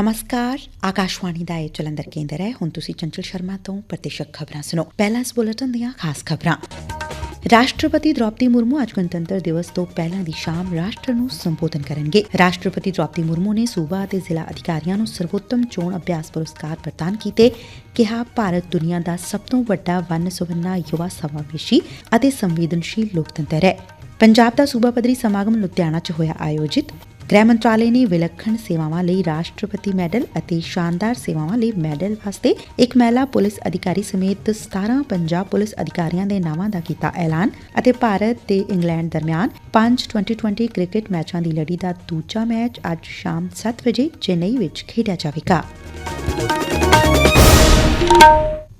ਨਮਸਕਾਰ ਆਕਾਸ਼ਵਾਣੀ ਦਾ ਇਹ ਜਲੰਧਰ ਕੇਂਦਰ ਹੈ ਹੁਣ ਤੁਸੀਂ ਚੰਚਲ ਸ਼ਰਮਾ ਤੋਂ ਪ੍ਰਤੀਸ਼ਕ ਖਬਰਾਂ ਸੁਣੋ ਪਹਿਲਾਂ ਇਸ ਬੁਲੇਟਿਨ ਦੀਆਂ ਖਾਸ ਖਬਰਾਂ ਰਾਸ਼ਟਰਪਤੀ ਦ੍ਰੌਪਦੀ ਮੁਰਮੂ ਅੱਜ ਗਣਤੰਤਰ ਦਿਵਸ ਤੋਂ ਪਹਿਲਾਂ ਦੀ ਸ਼ਾਮ ਰਾਸ਼ਟਰ ਨੂੰ ਸੰਬੋਧਨ ਕਰਨਗੇ ਰਾਸ਼ਟਰਪਤੀ ਦ੍ਰੌਪਦੀ ਮੁਰਮੂ ਨੇ ਸੂਬਾ ਅਤੇ ਜ਼ਿਲ੍ਹਾ ਅਧਿਕਾਰੀਆਂ ਨੂੰ ਸਰਵੋਤਮ ਚੋਣ ਅਭਿਆਸ ਪੁਰਸਕਾਰ ਪ੍ਰਦਾਨ ਕੀਤੇ ਕਿਹਾ ਭਾਰਤ ਦੁਨੀਆ ਦਾ ਸਭ ਤੋਂ ਵੱਡਾ ਵੰਨ ਸੁਵੰਨਾ ਯੁਵਾ ਸਮਾਵੇਸ਼ੀ ਅਤੇ ਸੰਵੇਦਨਸ਼ੀਲ ਲੋਕਤੰਤਰ ਹੈ ਪੰਜਾਬ ਦਾ ਸੂਬਾ ਪੱਧਰੀ ਸਮਾਗਮ ਲੁਧਿਆਣਾ 'ਚ ਹੋਇਆ ਆਯੋਜਿਤ ਗ੍ਰਹਿ ਮੰਤਰਾਲੇ ਨੇ ਵਿਲੱਖਣ ਸੇਵਾਵਾਂ ਲਈ ਰਾਸ਼ਟਰਪਤੀ ਮੈਡਲ ਅਤੇ ਸ਼ਾਨਦਾਰ ਸੇਵਾਵਾਂ ਲਈ ਮੈਡਲ ਵਾਸਤੇ ਇੱਕ ਮਹਿਲਾ ਪੁਲਿਸ ਅਧਿਕਾਰੀ ਸਮੇਤ 17 ਪੰਜਾਬ ਪੁਲਿਸ ਅਧਿਕਾਰੀਆਂ ਦੇ ਨਾਵਾਂ ਦਾ ਕੀਤਾ ਐਲਾਨ ਅਤੇ ਭਾਰਤ ਤੇ ਇੰਗਲੈਂਡ ਦਰਮਿਆਨ 5 2020 ਕ੍ਰਿਕਟ ਮੈਚਾਂ ਦੀ ਲੜੀ ਦਾ ਦੂਜਾ ਮੈਚ ਅੱਜ ਸ਼ਾਮ 7 ਵਜੇ ਚੇਨਈ ਵਿੱਚ ਖੇਡਿਆ ਜਾਵੇਗਾ।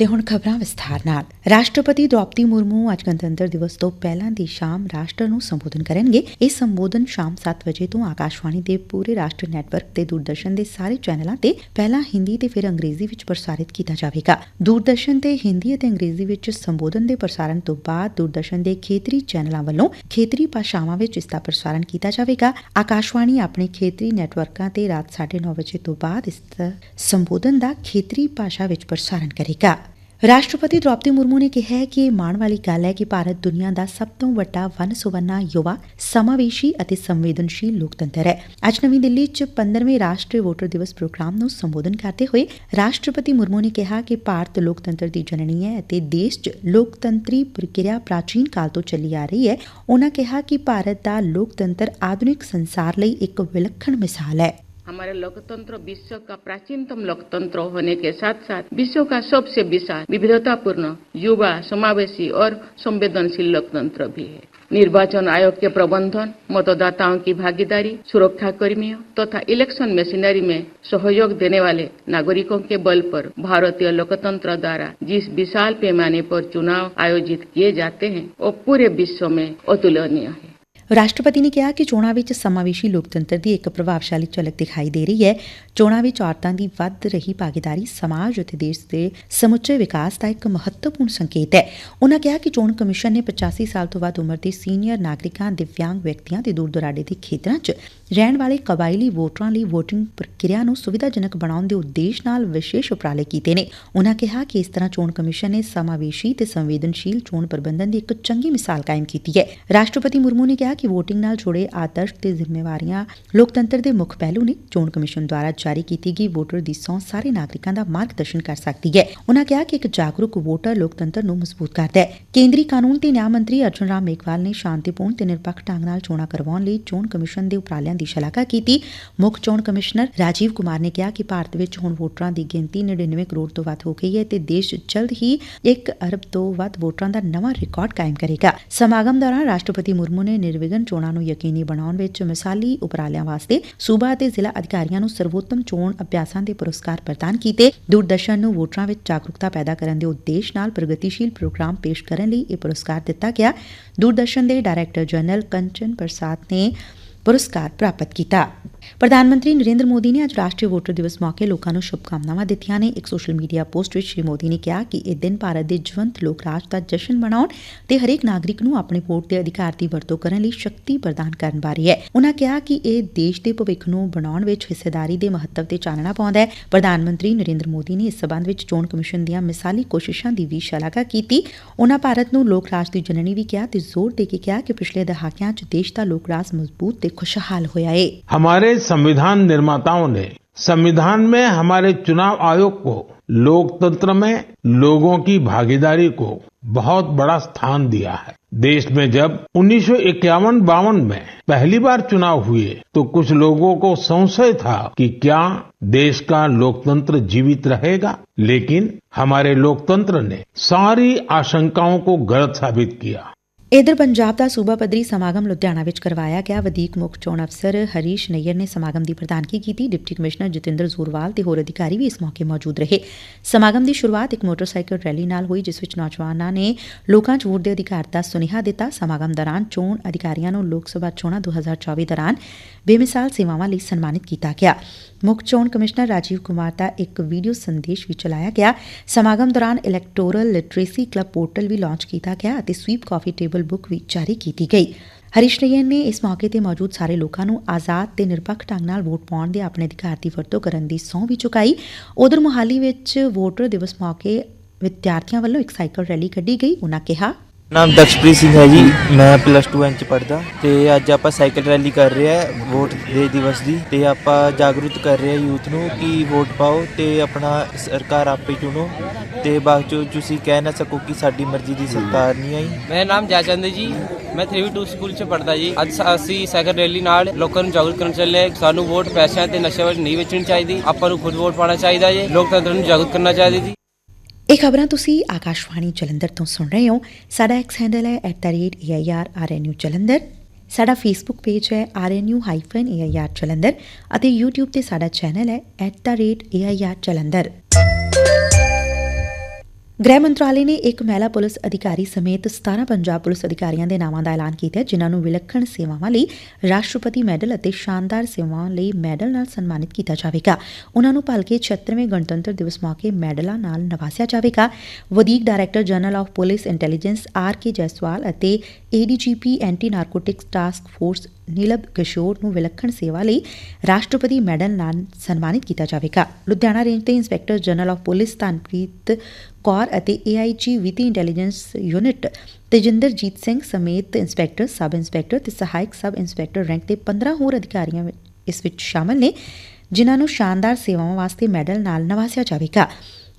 ਤੇ ਹੁਣ ਖਬਰਾਂ ਵਿਸਥਾਰ ਨਾਲ। ਰਾਸ਼ਟਰਪਤੀ ਦ੍ਰੌਪਦੀ ਮੁਰਮੂ ਅੱਜ ਗਣਤੰਤਰ ਦਿਵਸ ਤੋਂ ਪਹਿਲਾਂ ਦੀ ਸ਼ਾਮ ਰਾਸ਼ਟਰ ਨੂੰ ਸੰਬੋਧਨ ਕਰਨਗੇ। ਇਹ ਸੰਬੋਧਨ ਸ਼ਾਮ 7 ਵਜੇ ਤੋਂ ਆਕਾਸ਼ਵਾਣੀ ਦੇ ਪੂਰੇ ਰਾਸ਼ਟਰ ਨੈਟਵਰਕ ਤੇ ਦੂਰਦਰਸ਼ਨ ਦੇ ਸਾਰੇ ਚੈਨਲਾਂ ਤੇ ਪਹਿਲਾਂ ਹਿੰਦੀ ਤੇ ਫਿਰ ਅੰਗਰੇਜ਼ੀ ਵਿੱਚ ਪ੍ਰਸਾਰਿਤ ਕੀਤਾ ਜਾਵੇਗਾ। ਦੂਰਦਰਸ਼ਨ ਤੇ ਹਿੰਦੀ ਅਤੇ ਅੰਗਰੇਜ਼ੀ ਵਿੱਚ ਸੰਬੋਧਨ ਦੇ ਪ੍ਰਸਾਰਣ ਤੋਂ ਬਾਅਦ ਦੂਰਦਰਸ਼ਨ ਦੇ ਖੇਤਰੀ ਚੈਨਲਾਂ ਵੱਲੋਂ ਖੇਤਰੀ ਭਾਸ਼ਾਵਾਂ ਵਿੱਚ ਇਸ ਦਾ ਪ੍ਰਸਾਰਣ ਕੀਤਾ ਜਾਵੇਗਾ। ਆਕਾਸ਼ਵਾਣੀ ਆਪਣੇ ਖੇਤਰੀ ਨੈਟਵਰਕਾਂ ਤੇ ਰਾਤ 9:30 ਵਜੇ ਤੋਂ ਬਾਅਦ ਇਸ ਸੰਬੋਧਨ ਦਾ ਖੇਤਰੀ ਭਾਸ਼ਾ ਵਿੱਚ ਪ੍ਰਸਾਰਣ ਕਰੇਗਾ। ਰਾਸ਼ਟਰਪਤੀ ਦ੍ਰੌਪਦੀ ਮੁਰਮੂ ਨੇ ਕਿਹਾ ਕਿ ਇਹ ਮਾਣ ਵਾਲੀ ਗੱਲ ਹੈ ਕਿ ਭਾਰਤ ਦੁਨੀਆ ਦਾ ਸਭ ਤੋਂ ਵੱਡਾ ਵਨ ਸੁਵੰਨਾ ਯੁਵਾ, ਸਮਾਵੇਸ਼ੀ ਅਤੇ ਸੰਵੇਦਨਸ਼ੀਲ ਲੋਕਤੰਤਰ ਹੈ। ਅੱਜ ਨਵੀਂ ਦਿੱਲੀ 'ਚ 15ਵੇਂ ਰਾਸ਼ਟਰੀ ਵੋਟਰ ਦਿਵਸ ਪ੍ਰੋਗਰਾਮ ਨੂੰ ਸੰਬੋਧਨ ਕਰਦੇ ਹੋਏ ਰਾਸ਼ਟਰਪਤੀ ਮੁਰਮੂ ਨੇ ਕਿਹਾ ਕਿ ਭਾਰਤ ਲੋਕਤੰਤਰ ਦੀ ਜਨਨੀ ਹੈ ਅਤੇ ਦੇਸ਼ 'ਚ ਲੋਕਤੰਤਰੀ ਪ੍ਰਕਿਰਿਆ ਪ੍ਰਾਚੀਨ ਕਾਲ ਤੋਂ ਚੱਲੀ ਆ ਰਹੀ ਹੈ। ਉਹਨਾਂ ਕਿਹਾ ਕਿ ਭਾਰਤ ਦਾ ਲੋਕਤੰਤਰ ਆਧੁਨਿਕ ਸੰਸਾਰ ਲਈ ਇੱਕ ਵਿਲੱਖਣ ਮਿਸਾਲ ਹੈ। हमारे लोकतंत्र विश्व का प्राचीनतम लोकतंत्र होने के साथ साथ विश्व का सबसे विशाल, विविधतापूर्ण युवा, समावेशी और संवेदनशील लोकतंत्र भी है। निर्वाचन आयोग के प्रबंधन, मतदाताओं की भागीदारी, सुरक्षा कर्मियों तथा इलेक्शन मशीनरी में सहयोग देने वाले नागरिकों के बल पर भारतीय लोकतंत्र द्वारा जिस विशाल पैमाने पर चुनाव आयोजित किए जाते हैं, वो पूरे विश्व में अतुलनीय है। ਰਾਸ਼ਟਰਪਤੀ ਨੇ ਕਿਹਾ ਕਿ ਚੋਣਾਂ ਵਿੱਚ ਸਮਾਵੇਸ਼ੀ ਲੋਕਤੰਤਰ ਦੀ ਇੱਕ ਪ੍ਰਭਾਵਸ਼ਾਲੀ ਝਲਕ ਦਿਖਾਈ ਦੇ ਰਹੀ ਹੈ। ਚੋਣਾਂ ਵਿੱਚ ਔਰਤਾਂ ਦੀ ਵੱਧ ਰਹੀ ਭਾਗੀਦਾਰੀ ਸਮਾਜ ਅਤੇ ਦੇਸ਼ ਦੇ ਸਮੁੱਚੇ ਵਿਕਾਸ ਦਾ ਇੱਕ ਮਹੱਤਵਪੂਰਨ ਸੰਕੇਤ ਹੈ। ਉਹਨਾਂ ਕਿਹਾ ਕਿ ਚੋਣ ਕਮਿਸ਼ਨ ਨੇ 85 ਸਾਲ ਤੋਂ ਵੱਧ ਉਮਰ ਦੇ ਸੀਨੀਅਰ ਨਾਗਰਿਕਾਂ, ਦਿਵਿਆਂਗ ਵਿਅਕਤੀਆਂ ਤੇ ਦੂਰ ਦੁਰਾਡੇ ਦੇ ਖੇਤਰਾਂ 'ਚ ਰਹਿਣ ਵਾਲੇ ਕਬਾਇਲੀ ਵੋਟਰਾਂ ਲਈ VOTING ਪ੍ਰਕਿਰਿਆ ਨੂੰ ਸੁਵਿਧਾਜਨਕ ਬਣਾਉਣ ਦੇ ਉਦੇਸ਼ ਨਾਲ ਵਿਸ਼ੇਸ਼ ਉਪਰਾਲੇ ਕੀਤੇ ਨੇ। ਉਨ੍ਹਾਂ ਕਿਹਾ ਕਿ ਇਸ ਤਰ੍ਹਾਂ ਚੋਣ ਕਮਿਸ਼ਨ ਨੇ ਸਮਾਵੇਸ਼ੀ ਤੇ ਸੰਵੇਦਨਸ਼ੀਲ ਚੋਣ ਪ੍ਰਬੰਧਨ ਦੀ ਇੱਕ ਚੰਗੀ ਮਿਸਾਲ ਕਾਇਮ ਕੀਤੀ ਹੈ। ਰਾਸ਼ਟਰਪਤੀ ਮੁਰਮੂ ਨੇ ਕਿਹਾ ਕਿ VOTING ਨਾਲ ਜੁੜੇ ਆਦਰਸ਼ ਤੇ ਜ਼ਿੰਮੇਵਾਰੀਆਂ ਲੋਕਤੰਤਰ ਦੇ ਮੁੱਖ ਪਹਿਲੂ ਨੇ ਚੋਣ ਕਮਿਸ਼ਨ ਦੁਆਰਾ ਜਾਰੀ ਕੀਤੀ ਗਈ ਵੋਟਰ ਦੀ ਸਹੁੰ ਸਾਰੇ ਨਾਗਰਿਕਾਂ ਦਾ ਮਾਰਗਦਰਸ਼ਨ ਕਰ ਸਕਦੀ ਹੈ। ਉਹਨਾਂ ਕਿਹਾ ਕਿ ਇੱਕ ਜਾਗਰੂਕ ਵੋਟਰ ਲੋਕਤੰਤਰ ਨੂੰ ਮਜ਼ਬੂਤ ਕਰਦਾ ਹੈ। ਕੇਂਦਰੀ ਕਾਨੂੰਨ ਤੇ ਨਿਆਂ ਮੰਤਰੀ ਅਰਜੁਨ ਰਾਮ ਮੇਘਵਾਲ ਨੇ ਸ਼ਾਂਤੀਪੂਰਨ ਤੇ ਨਿਰਪੱਖ ਢੰਗ ਨਾਲ ਚੋਣਾਂ ਕਰਵਾਉਣ ਲਈ ਚੋਣ ਕਮਿਸ਼ਨ ਦੇ ਉਪਰਾਲਿਆਂ ਦੀ ਸ਼ਲਾਘਾ ਕੀਤੀ। ਮੁੱਖ ਚੋਣ ਕਮਿਸ਼ਨਰ ਰਾਜੀਵ ਕੁਮਾਰ ਨੇ ਕਿਹਾ ਕਿ ਭਾਰਤ ਵਿੱਚ ਹੁਣ ਵੋਟਰਾਂ ਦੀ ਗਿਣਤੀ 99 ਕਰੋੜ ਤੋਂ ਵੱਧ ਹੋ ਗਈ ਹੈ ਤੇ ਦੇਸ਼ ਜਲਦ ਹੀ 1 ਅਰਬ ਤੋਂ ਵੱਧ ਵੋਟਰਾਂ ਦਾ ਨਵਾਂ ਰਿਕਾਰਡ ਕਾਇਮ ਕਰੇਗਾ। ਸਮਾਗਮ ਦੌਰਾਨ ਰਾਸ਼ਟਰਪਤੀ ਮੁਰਮੂ ਨੇ ਨਿਰਵਿਘਨ ਚੋਣਾਂ ਨੂੰ ਯਕੀਨੀ ਬਣਾਉਣ ਵਿੱਚ ਮਿਸਾਲੀ ਉਪਰਾਲਿਆਂ ਵਾਸਤੇ ਸੂਬਾ ਅਤੇ ਜ਼ਿਲ੍ਹਾ ਅਧਿਕਾਰੀਆਂ ਨੂੰ ਸਰਵੋਤਮ ਚੋਣ ਅਭਿਆਸਾਂ ਦੇ ਪੁਰਸਕਾਰ ਪ੍ਰਦਾਨ ਕੀਤੇ। ਦੂਰਦਰਸ਼ਨ ਨੂੰ ਵੋਟਰਾਂ ਵਿੱਚ ਜਾਗਰੂਕਤਾ ਪੈਦਾ ਕਰਨ ਦੇ ਉਦੇਸ਼ ਨਾਲ ਪ੍ਰਗਤੀਸ਼ੀਲ ਪ੍ਰੋਗਰਾਮ ਪੇਸ਼ ਕਰਨ ਲਈ ਇਹ ਪੁਰਸਕਾਰ ਦਿੱਤਾ ਗਿਆ। ਦੂਰਦਰਸ਼ਨ ਦੇ ਡਾਇਰੈਕਟਰ ਜਨਰਲ ਕੰਚਨ ਪ੍ਰਸਾਦ ਨੇ ਪੁਰਸਕਾਰ ਪ੍ਰਾਪਤ ਕੀਤਾ। ਪ੍ਰਧਾਨ ਮੰਤਰੀ ਨਰਿੰਦਰ ਮੋਦੀ ਨੇ ਅੱਜ ਰਾਸ਼ਟਰੀ ਵੋਟਰ ਦਿਵਸ ਮੌਕੇ ਲੋਕਾਂ ਨੂੰ ਸ਼ੁਭਕਾਮਨਾਵਾਂ ਦਿੱਤੀਆਂ ਨੇ। ਇੱਕ ਸੋਸ਼ਲ ਮੀਡੀਆ ਪੋਸਟ ਵਿੱਚ ਸ਼੍ਰੀ ਮੋਦੀ ਨੇ ਕਿਹਾ ਕਿ ਇਹ ਦਿਨ ਭਾਰਤ ਦੇ ਜਵੰਤ ਲੋਕ ਰਾਜ ਦਾ ਜਸ਼ਨ ਮਨਾਉਣ ਤੇ ਹਰੇਕ ਨਾਗਰਿਕ ਨੂੰ ਆਪਣੇ ਵੋਟ ਦੇ ਅਧਿਕਾਰ ਦੀ ਵਰਤੋਂ ਕਰਨ ਲਈ ਸ਼ਕਤੀ ਪ੍ਰਦਾਨ ਕਰਨ ਬਾਰੇ ਹੈ। ਉਨ੍ਹਾਂ ਕਿਹਾ ਕਿ ਇਹ ਦੇਸ਼ ਦੇ ਭਵਿੱਖ ਨੂੰ ਬਣਾਉਣ ਵਿੱਚ ਹਿੱਸੇਦਾਰੀ ਦੇ ਮਹੱਤਵ ਤੇ ਚਾਨਣਾ ਪਾਉਂਦਾ ਹੈ। ਪ੍ਰਧਾਨ ਮੰਤਰੀ ਨਰਿੰਦਰ ਮੋਦੀ ਨੇ ਇਸ ਸਬੰਧ ਵਿੱਚ ਚੋਣ ਕਮਿਸ਼ਨ ਦੀਆਂ ਮਿਸਾਲੀ ਕੋਸ਼ਿਸ਼ਾਂ ਦੀ ਵੀ ਸ਼ਲਾਘਾ ਕੀਤੀ। ਉਨ੍ਹਾਂ ਭਾਰਤ ਨੂੰ ਲੋਕ ਰਾਜ ਦੀ ਜਨਨੀ ਵੀ ਕਿਹਾ ਤੇ ਜ਼ੋਰ ਦੇ ਕੇ ਕਿਹਾ ਕਿ ਪਿਛਲੇ ਦਹਾਕਿਆਂ 'ਚ ਦੇਸ਼ ਦਾ ਲੋਕ ਰਾਜ ਮਜ਼ਬੂਤ ਤੇ खुशहाल होया है हमारे संविधान निर्माताओं ने संविधान में हमारे चुनाव आयोग को, लोकतंत्र में लोगों की भागीदारी को बहुत बड़ा स्थान दिया है। देश में जब उन्नीस सौ इक्यावन बावन में पहली बार चुनाव हुए तो कुछ लोगों को संशय था कि क्या देश का लोकतंत्र जीवित रहेगा। लेकिन हमारे लोकतंत्र ने सारी आशंकाओं को गलत साबित किया। ਇਧਰ ਪੰਜਾਬ ਦਾ ਸੂਬਾ ਪੱਧਰੀ ਸਮਾਗਮ ਲੁਧਿਆਣਾ ਵਿੱਚ ਕਰਵਾਇਆ ਗਿਆ। ਵਧੀਕ ਮੁੱਖ ਚੋਣ ਅਫਸਰ ਹਰੀਸ਼ ਨਈਅਰ ਨੇ ਸਮਾਗਮ ਦੀ ਪ੍ਰਧਾਨਗੀ ਕੀਤੀ। ਡਿਪਟੀ ਕਮਿਸ਼ਨਰ ਜਤਿੰਦਰ ਜ਼ੋਰਵਾਲ ਤੇ ਹੋਰ ਅਧਿਕਾਰੀ ਵੀ ਇਸ ਮੌਕੇ ਮੌਜੂਦ ਰਹੇ। ਸਮਾਗਮ ਦੀ ਸ਼ੁਰੂਆਤ ਇੱਕ ਮੋਟਰਸਾਈਕਲ ਰੈਲੀ ਨਾਲ ਹੋਈ, ਜਿਸ ਵਿੱਚ ਨੌਜਵਾਨਾਂ ਨੇ ਲੋਕਾਂ 'ਚ ਵੋਟ ਦੇ ਅਧਿਕਾਰ ਦਾ ਸੁਨੇਹਾ ਦਿੱਤਾ। ਸਮਾਗਮ ਦੌਰਾਨ ਚੋਣ ਅਧਿਕਾਰੀਆਂ ਨੂੰ ਲੋਕ ਸਭਾ ਚੋਣਾਂ 2024 ਦੌਰਾਨ ਬੇਮਿਸਾਲ ਸੇਵਾਵਾਂ ਲਈ ਸਨਮਾਨਿਤ ਕੀਤਾ ਗਿਆ। ਮੁੱਖ ਚੋਣ ਕਮਿਸ਼ਨਰ ਰਾਜੀਵ ਕੁਮਾਰ ਦਾ ਇੱਕ ਵੀਡੀਓ ਸੰਦੇਸ਼ ਵੀ ਚਲਾਇਆ ਗਿਆ। ਸਮਾਗਮ ਦੌਰਾਨ ਇਲੈਕਟੋਰਲ ਲਿਟਰੇਸੀ ਕਲੱਬ ਪੋਰਟਲ ਵੀ ਲਾਂਚ ਕੀਤਾ ਗਿਆ ਅਤੇ ਸਵੀਪ ਕਾਫੀ ਟੇਬਲ ਬੁੱਕ ਵੀ ਜਾਰੀ ਕੀਤੀ ਗਈ। ਹਰੀਸ਼ ਨਈਅਰ ਨੇ ਇਸ ਮੌਕੇ ਤੇ ਮੌਜੂਦ ਸਾਰੇ ਲੋਕਾਂ ਨੂੰ ਆਜ਼ਾਦ ਤੇ ਨਿਰਪੱਖ ਢੰਗ ਨਾਲ ਵੋਟ ਪਾਉਣ ਦੇ ਆਪਣੇ ਅਧਿਕਾਰ ਦੀ ਵਰਤੋਂ ਕਰਨ ਦੀ ਸਹੁੰ ਵੀ ਚੁਕਾਈ। ਉਧਰ ਮੁਹਾਲੀ ਵਿੱਚ ਵੋਟਰ ਦਿਵਸ ਮੌਕੇ ਵਿਦਿਆਰਥੀਆਂ ਵੱਲੋਂ ਇੱਕ ਸਾਈਕਲ ਰੈਲੀ ਕੱਢੀ ਗਈ। ਉਨ੍ਹਾਂ ਕਿਹਾ ਨਾਮ ਦਕਸ਼ਪ੍ਰੀਤ ਸਿੰਘ ਹੈ ਜੀ। ਮੈਂ ਪਲੱਸ 2 ਐਂ ਚ ਪੜਦਾ ਤੇ ਅੱਜ ਆਪਾਂ ਸਾਈਕਲ ਰੈਲੀ ਕਰ ਰਹੇ ਆ ਵੋਟ ਦੇ ਦਿਵਸ ਦੀ ਤੇ ਆਪਾਂ ਜਾਗਰੂਕ ਕਰ ਰਹੇ ਆ ਯੂਥ ਨੂੰ ਕਿ ਵੋਟ ਪਾਓ ਤੇ ਆਪਣਾ ਸਰਕਾਰ ਆਪੇ ਚੁਣੋ ਤੇ ਬਾਅਦ ਚੋਂ ਤੁਸੀਂ ਕਹਿ ਨਾ ਸਕੋ ਕਿ ਸਾਡੀ ਮਰਜ਼ੀ ਦੀ ਸਰਕਾਰ ਨਹੀਂ ਆਈ। ਮੇਰਾ ਨਾਮ ਜੈਚੰਦ ਜੀ। ਮੈਂ 3v2 ਸਕੂਲ 'ਚ ਪੜ੍ਹਦਾ ਜੀ। ਅੱਜ ਅਸੀਂ ਸਾਈਕਲ ਰੈਲੀ ਨਾਲ ਲੋਕਾਂ ਨੂੰ ਜਾਗਰੂਕ ਕਰਨ ਚੱਲੇ ਸਾਨੂੰ ਵੋਟ ਪੈਸਿਆਂ ਤੇ ਨਸ਼ੇ ਵਿੱਚ ਨਹੀਂ ਵੇਚਣੀ ਚਾਹੀਦੀ। ਆਪਾਂ ਨੂੰ ਖੁਦ ਵੋਟ ਪਾਉਣਾ ਚਾਹੀਦਾ ਜੀ। ਲੋਕਤੰਤਰ ਨੂੰ ਜਾਗਰੂਕ ਕਰਨਾ ਚਾਹੀਦਾ ਜੀ। ਇਹ ਖਬਰਾਂ ਤੁਸੀਂ ਆਕਾਸ਼ਵਾਣੀ ਜਲੰਧਰ ਤੋਂ ਸੁਣ ਰਹੇ ਹੋ। ਸਾਡਾ ਐਕਸ ਹੈਂਡਲ ਹੈ @airrnu ਜਲੰਧਰ। ਸਾਡਾ ਫੇਸਬੁੱਕ ਪੇਜ ਹੈ rnu-air ਜਲੰਧਰ ਅਤੇ YouTube ਤੇ ਸਾਡਾ ਚੈਨਲ ਹੈ @air ਜਲੰਧਰ। ਗ੍ਰਹਿ ਮੰਤਰਾਲੇ ਨੇ ਇੱਕ ਮਹਿਲਾ ਪੁਲਿਸ ਅਧਿਕਾਰੀ ਸਮੇਤ 17 ਪੰਜਾਬ ਪੁਲਿਸ ਅਧਿਕਾਰੀਆਂ ਦੇ ਨਾਵਾਂ ਦਾ ਐਲਾਨ ਕੀਤਾ ਹੈ, ਜਿਨ੍ਹਾਂ ਨੂੰ ਵਿਲੱਖਣ ਸੇਵਾਵਾਂ ਲਈ ਰਾਸ਼ਟਰਪਤੀ ਮੈਡਲ ਅਤੇ ਸ਼ਾਨਦਾਰ ਸੇਵਾਵਾਂ ਲਈ ਮੈਡਲ ਨਾਲ ਸਨਮਾਨਿਤ ਕੀਤਾ ਜਾਵੇਗਾ। ਉਹਨਾਂ ਨੂੰ ਭਲਕੇ 76ਵੇਂ ਗਣਤੰਤਰ ਦਿਵਸ ਮੌਕੇ ਮੈਡਲਾਂ ਨਾਲ ਨਵਾਜ਼ਿਆ ਜਾਵੇਗਾ। ਵਧੀਕ director general of police intelligence R K Jaiswal ਅਤੇ ADGP anti narcotics task force Nilabh Kishore ਨੂੰ ਵਿਲੱਖਣ ਸੇਵਾ ਲਈ ਰਾਸ਼ਟਰਪਤੀ ਮੈਡਲ ਨਾਲ ਸਨਮਾਨਿਤ ਕੀਤਾ ਜਾਵੇਗਾ। ਲੁਧਿਆਣਾ ਰੇਂਜ ਦੇ inspector general of police Dhanpreet Kaur ਅਤੇ ਏਆਈਜੀ ਵਿੱਤੀ ਇੰਟੈਲੀਜੈਂਸ ਯੂਨਿਟ ਤੇਜਿੰਦਰਜੀਤ ਸਿੰਘ ਸਮੇਤ ਇੰਸਪੈਕਟਰ, ਸਬ ਇੰਸਪੈਕਟਰ ਤੇ ਸਹਾਇਕ ਸਬ ਇੰਸਪੈਕਟਰ ਰੈਂਕ ਦੇ 15 ਹੋਰ ਅਧਿਕਾਰੀਆਂ ਇਸ ਵਿੱਚ ਸ਼ਾਮਲ ਨੇ, ਜਿਨ੍ਹਾਂ ਨੂੰ ਸ਼ਾਨਦਾਰ ਸੇਵਾਵਾਂ ਵਾਸਤੇ ਮੈਡਲ ਨਾਲ ਨਵਾਜ਼ਿਆ ਜਾਵੇਗਾ।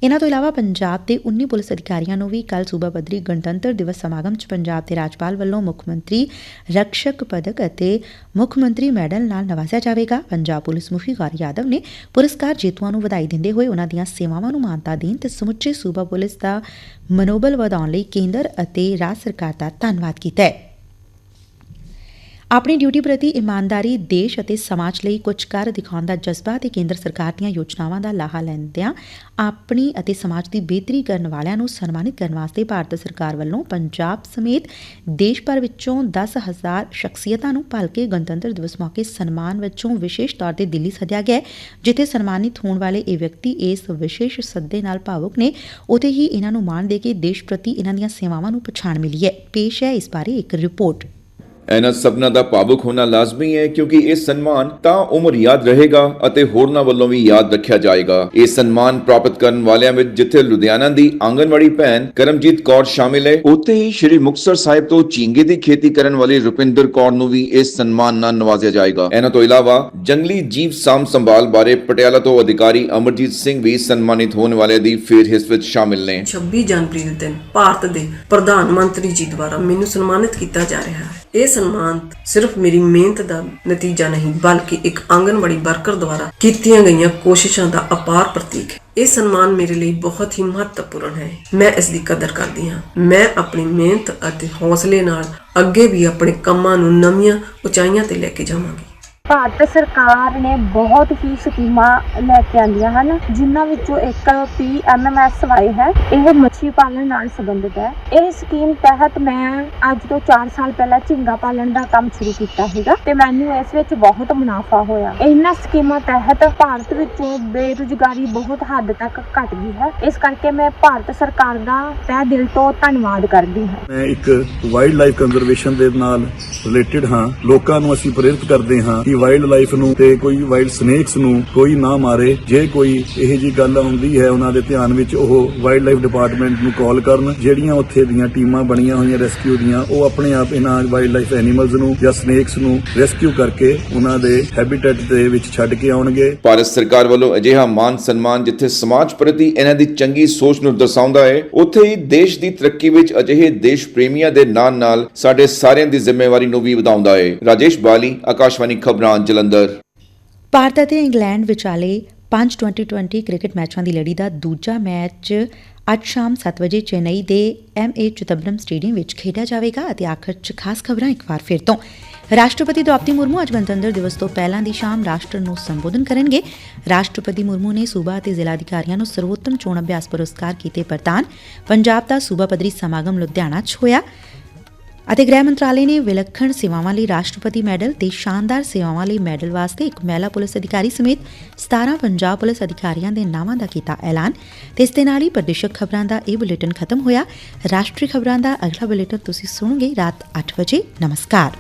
ਇਨ੍ਹਾਂ ਤੋਂ ਇਲਾਵਾ ਪੰਜਾਬ ਦੇ 19 ਪੁਲਿਸ ਅਧਿਕਾਰੀਆਂ ਨੂੰ ਵੀ ਕੱਲ ਸੂਬਾ ਪੱਧਰੀ ਗਣਤੰਤਰ ਦਿਵਸ ਸਮਾਗਮ 'ਚ ਪੰਜਾਬ ਦੇ ਰਾਜਪਾਲ ਵੱਲੋਂ ਮੁੱਖ ਮੰਤਰੀ ਰਕਸ਼ਕ ਪਦਕ ਅਤੇ ਮੁੱਖ ਮੰਤਰੀ ਮੈਡਲ ਨਾਲ ਨਵਾਜ਼ਿਆ ਜਾਵੇਗਾ। ਪੰਜਾਬ ਪੁਲਿਸ ਮੁਖੀ ਗੌਰ ਯਾਦਵ ਨੇ ਪੁਰਸਕਾਰ ਜੇਤੂਆਂ ਨੂੰ ਵਧਾਈ ਦਿੰਦੇ ਹੋਏ ਉਨ੍ਹਾਂ ਦੀਆਂ ਸੇਵਾਵਾਂ ਨੂੰ ਮਾਨਤਾ ਦੇਣ ਤੇ ਸਮੁੱਚੇ ਸੂਬਾ ਪੁਲਿਸ ਦਾ ਮਨੋਬਲ ਵਧਾਉਣ ਲਈ ਕੇਂਦਰ ਅਤੇ ਰਾਜ ਸਰਕਾਰ ਦਾ ਧੰਨਵਾਦ ਕੀਤਾ ਹੈ। ਆਪਣੀ ਡਿਊਟੀ ਪ੍ਰਤੀ ਇਮਾਨਦਾਰੀ, ਦੇਸ਼ ਅਤੇ ਸਮਾਜ ਲਈ ਕੁਝ ਕਰ ਦਿਖਾਉਣ ਦਾ ਜਜ਼ਬਾ ਤੇ ਕੇਂਦਰ ਸਰਕਾਰ ਦੀਆਂ ਯੋਜਨਾਵਾਂ ਦਾ ਲਾਹਾ ਲੈਂਦਿਆਂ ਆਪਣੀ ਅਤੇ ਸਮਾਜ ਦੀ ਬਿਹਤਰੀ ਕਰਨ ਵਾਲਿਆਂ ਨੂੰ ਸਨਮਾਨਿਤ ਕਰਨ ਵਾਸਤੇ ਭਾਰਤ ਸਰਕਾਰ ਵੱਲੋਂ ਪੰਜਾਬ ਸਮੇਤ ਦੇਸ਼ ਭਰ ਵਿੱਚੋਂ 10000 ਸ਼ਖਸੀਅਤਾਂ ਨੂੰ ਭਲਕੇ ਗਣਤੰਤਰ ਦਿਵਸ ਮੌਕੇ ਸਨਮਾਨ ਵਜੋਂ ਵਿਸ਼ੇਸ਼ ਤੌਰ ਤੇ ਦਿੱਲੀ ਸੱਦਿਆ ਗਿਆ ਜਿੱਥੇ ਸਨਮਾਨਿਤ ਹੋਣ ਵਾਲੇ ਇਹ ਵਿਅਕਤੀ ਇਸ ਵਿਸ਼ੇਸ਼ ਸੱਦੇ ਨਾਲ ਭਾਵੁਕ ਨੇ। ਉਥੇ ਹੀ ਇਹਨਾਂ ਨੂੰ ਮਾਣ ਦੇ ਕੇ ਦੇਸ਼ ਪ੍ਰਤੀ ਇਹਨਾਂ ਦੀਆਂ ਸੇਵਾਵਾਂ ਨੂੰ ਪਛਾਣ ਮਿਲੀ ਹੈ। ਪੇਸ਼ ਹੈ ਇਸ ਬਾਰੇ ਇੱਕ ਰਿਪੋਰਟ। ਇਹਨਾਂ ਸਭਨਾਂ ਦਾ ਭਾਵੁਕ ਹੋਣਾ ਲਾਜ਼ਮੀ ਹੈ ਕਿਉਂਕਿ ਇਹ ਸਨਮਾਨ ਤਾਂ ਉਮਰ ਯਾਦ ਰਹੇਗਾ ਅਤੇ ਹੋਰਨਾਂ ਵੱਲੋਂ ਵੀ ਯਾਦ ਰੱਖਿਆ ਜਾਏਗਾ। ਇਹ ਸਨਮਾਨ ਪ੍ਰਾਪਤ ਕਰਨ ਵਾਲਿਆਂ ਵਿੱਚ ਜਿੱਥੇ ਲੁਧਿਆਣਾ ਦੀ ਆਂਗਨਵਾੜੀ ਭੈਣ ਕਰਮਜੀਤ ਕੌਰ ਸ਼ਾਮਿਲ ਹੈ, ਉੱਥੇ ਹੀ ਸ਼੍ਰੀ ਮੁਕਤਸਰ ਸਾਹਿਬ ਤੋਂ ਝੀਂਗੇ ਦੀ ਖੇਤੀ ਕਰਨ ਵਾਲੀ ਰੁਪਿੰਦਰ ਕੌਰ ਨੂੰ ਵੀ ਇਸ ਸਨਮਾਨ ਨਾਲ ਨਵਾਜ਼ਿਆ ਜਾਏਗਾ। ਇਹਨਾਂ ਤੋਂ ਇਲਾਵਾ ਜੰਗਲੀ ਜੀਵ ਸਾਂਭ ਸੰਭਾਲ ਬਾਰੇ ਪਟਿਆਲਾ ਤੋਂ ਅਧਿਕਾਰੀ ਅਮਰਜੀਤ ਸਿੰਘ ਵੀ ਸਨਮਾਨਿਤ ਹੋਣ ਵਾਲੇ ਦੀ ਫੇਰਹਿਸ ਵਿੱਚ ਸ਼ਾਮਿਲ ਨੇ। 26 ਜਨਵਰੀ ਦੇ ਦਿਨ ਭਾਰਤ ਦੇ ਪ੍ਰਧਾਨ ਮੰਤਰੀ ਜੀ ਦੁਆਰਾ ਮੈਨੂੰ ਸਨਮਾਨਿਤ ਕੀਤਾ ਜਾ ਰਿਹਾ ਹੈ। ਇਹ ਸਨਮਾਨ ਸਿਰਫ ਮੇਰੀ ਮਿਹਨਤ ਦਾ ਨਤੀਜਾ ਨਹੀਂ, ਬਲਕਿ ਇੱਕ ਆਂਗਨਵਾੜੀ ਵਰਕਰ ਦੁਆਰਾ ਕੀਤੀਆਂ ਗਈਆਂ ਕੋਸ਼ਿਸ਼ਾਂ ਦਾ ਅਪਾਰ ਪ੍ਰਤੀਕ ਹੈ। ਇਹ ਸਨਮਾਨ ਮੇਰੇ ਲਈ ਬਹੁਤ ਹੀ ਮਹੱਤਵਪੂਰਨ ਹੈ। ਮੈਂ ਇਸ ਦੀ ਕਦਰ ਕਰਦੀ ਹਾਂ। ਮੈਂ ਆਪਣੀ ਮਿਹਨਤ ਅਤੇ ਹੌਸਲੇ ਨਾਲ ਅੱਗੇ ਵੀ ਆਪਣੇ ਕੰਮਾਂ ਨੂੰ ਨਵੀਆਂ ਉਚਾਈਆਂ ਤੇ ਲੈ ਕੇ ਜਾਵਾਂਗੀ। ਭਾਰਤ ਸਰਕਾਰ ਨੇ ਬਹੁਤ ਹੀ ਸਕੀਮਾਂ ਲੈ ਕੇ ਆਂਦੀਆਂ ਹਨ, ਜਿਨ੍ਹਾਂ ਵਿੱਚੋਂ ਇੱਕ ਪੀਐਮਐਮਐਸਵਾਈ ਹੈ, ਇਹ ਮੱਛੀ ਪਾਲਣ ਨਾਲ ਸੰਬੰਧਿਤ ਹੈ। ਇਹ ਸਕੀਮ ਤਹਿਤ ਮੈਂ ਅੱਜ ਤੋਂ 4 ਸਾਲ ਪਹਿਲਾਂ ਝੀਂਗਾ ਪਾਲਣ ਦਾ ਕੰਮ ਸ਼ੁਰੂ ਕੀਤਾ ਸੀਗਾ ਤੇ ਮੈਨੂੰ ਇਸ ਵਿੱਚ ਬਹੁਤ ਮੁਨਾਫਾ ਹੋਇਆ। ਇਹਨਾਂ ਸਕੀਮਾਂ ਤਹਿਤ ਭਾਰਤ ਵਿੱਚੋਂ ਬੇਰੁਜ਼ਗਾਰੀ ਬਹੁਤ ਹੱਦ ਤੱਕ ਘਟ ਗਈ ਹੈ। ਇਸ ਕਰਕੇ ਮੈਂ ਭਾਰਤ ਸਰਕਾਰ ਦਾ ਤਹਿ ਦਿਲ ਤੋਂ ਧੰਨਵਾਦ ਕਰਦੀ ਹਾਂ। ਮੈਂ ਇੱਕ ਵਾਈਲਡ ਲਾਈਫ ਕੰਜ਼ਰਵੇਸ਼ਨ ਦੇ ਨਾਲ ਰਿਲੇਟਡ ਹਾਂ। ਲੋਕਾਂ ਨੂੰ ਅਸੀਂ ਪ੍ਰੇਰਿਤ ਕਰਦੇ ਹਾਂ ਕਿ ਵਾਈਲਡ ਲਾਈਫ ਨੂੰ ਤੇ ਕੋਈ ਵਾਈਲਡ ਸਨੇਕਸ ਨੂੰ ਕੋਈ ਨਾ ਮਾਰੇ, ਜੇ ਕੋਈ ਇਹੋ ਜੀ ਗੱਲ ਆਉਂਦੀ ਹੈ, ਉਹਨਾਂ ਦੇ ਧਿਆਨ ਵਿੱਚ ਉਹ ਵਾਈਲਡ ਲਾਈਫ ਡਿਪਾਰਟਮੈਂਟ ਨੂੰ ਕਾਲ ਕਰਨ, ਜਿਹੜੀਆਂ ਉੱਥੇ ਦੀਆਂ ਟੀਮਾਂ ਬਣੀਆਂ ਹੋਈਆਂ ਰੈਸਕਿਊ ਦੀਆਂ, ਉਹ ਆਪਣੇ ਆਪ ਇਹਨਾਂ ਵਾਈਲਡ ਲਾਈਫ ਐਨੀਮਲਸ ਨੂੰ ਜਾਂ ਸਨੇਕਸ ਨੂੰ ਰੈਸਕਿਊ ਕਰਕੇ ਉਹਨਾਂ ਦੇ ਹੈਬਿਟੇਟ ਦੇ ਵਿੱਚ ਛੱਡ ਕੇ ਆਉਣਗੇ। ਭਾਰਤ ਸਰਕਾਰ ਵੱਲੋਂ ਅਜਿਹਾ ਮਾਨ ਸਨਮਾਨ ਜਿੱਥੇ ਸਮਾਜ ਪ੍ਰਤੀ ਇਹਨਾਂ ਦੀ ਚੰਗੀ ਸੋਚ ਨੂੰ ਦਰਸਾਉਂਦਾ ਹੈ, ਉੱਥੇ ਹੀ ਦੇਸ਼ ਦੀ ਤਰੱਕੀ ਵਿੱਚ ਅਜਿਹੇ ਦੇਸ਼ ਪ੍ਰੇਮੀਆਂ ਦੇ ਨਾਲ ਨਾਲ ਸਾਡੇ ਸਾਰਿਆਂ ਦੀ ਜ਼ਿੰਮੇਵਾਰੀ ਨੂੰ ਵੀ ਵਧਾਉਂਦਾ ਹੈ। ਰਾਜੇਸ਼ ਬਾਲੀ, ਆਕਾਸ਼ਵਾਣੀ ਖਬਰਾਂ ਜਲੰਧਰ। ਭਾਰਤ ਅਤੇ ਇੰਗਲੈਂਡ ਵਿਚਾਲੇ 5 2020 ਕ੍ਰਿਕਟ ਮੈਚਾਂ ਦੀ ਲੜੀ ਦਾ ਦੂਜਾ ਮੈਚ ਅੱਜ ਸ਼ਾਮ 7 ਵਜੇ ਚੇਨਈ ਦੇ ਐਮਏ ਚਿਦੰਬਰਮ ਸਟੇਡੀਅਮ ਵਿੱਚ ਖੇਡਿਆ ਜਾਵੇਗਾ ਅਤੇ ਆਖਰ 'ਚ ਖਾਸ ਖਬਰਾਂ ਇੱਕ ਵਾਰ ਫਿਰ ਤੋਂ। ਰਾਸ਼ਟਰਪਤੀ ਦ੍ਰੌਪਦੀ ਮੁਰਮੂ ਅੱਜ ਗਣਤੰਤਰ ਦਿਵਸ ਤੋਂ ਪਹਿਲਾਂ ਦੀ ਸ਼ਾਮ ਰਾਸ਼ਟਰ ਨੂੰ ਸੰਬੋਧਨ ਕਰਨਗੇ। ਰਾਸ਼ਟਰਪਤੀ ਮੁਰਮੂ ਨੇ ਸੂਬਾ ਅਤੇ ਜ਼ਿਲ੍ਹਾ ਅਧਿਕਾਰੀਆਂ ਨੂੰ ਸਰਵੋਤਮ ਚੋਣ ਅਭਿਆਸ ਪੁਰਸਕਾਰ ਕੀਤੇ ਪ੍ਰਦਾਨ। ਪੰਜਾਬ ਦਾ ਸੂਬਾ ਪੱਧਰੀ ਸਮਾਗਮ ਲੁਧਿਆਣਾ 'ਚ ਹੋਇਆ। ਅਤੇ ਗ੍ਰਹਿ ਮੰਤਰਾਲੇ ਨੇ ਵਿਲੱਖਣ ਸੇਵਾਵਾਂ ਲਈ ਰਾਸ਼ਟਰਪਤੀ ਮੈਡਲ ਤੇ ਸ਼ਾਨਦਾਰ ਸੇਵਾਵਾਂ ਲਈ ਮੈਡਲ ਵਾਸਤੇ ਇੱਕ ਮਹਿਲਾ ਪੁਲਿਸ ਅਧਿਕਾਰੀ ਸਮੇਤ 17 ਪੰਜਾਬ ਪੁਲਿਸ ਅਧਿਕਾਰੀਆਂ ਦੇ ਨਾਵਾਂ ਦਾ ਕੀਤਾ ਐਲਾਨ। ਤੇ ਇਸ ਦੇ ਨਾਲ ਹੀ ਪ੍ਰਦੇਸ਼ਕ ਖਬਰਾਂ ਦਾ ਇਹ ਬੁਲੇਟਿਨ ਖਤਮ ਹੋਇਆ। ਰਾਸ਼ਟਰੀ ਖਬਰਾਂ ਦਾ ਅਗਲਾ ਬੁਲੇਟਿਨ ਤੁਸੀਂ ਸੁਣੋਗੇ ਰਾਤ 8 ਵਜੇ। ਨਮਸਕਾਰ।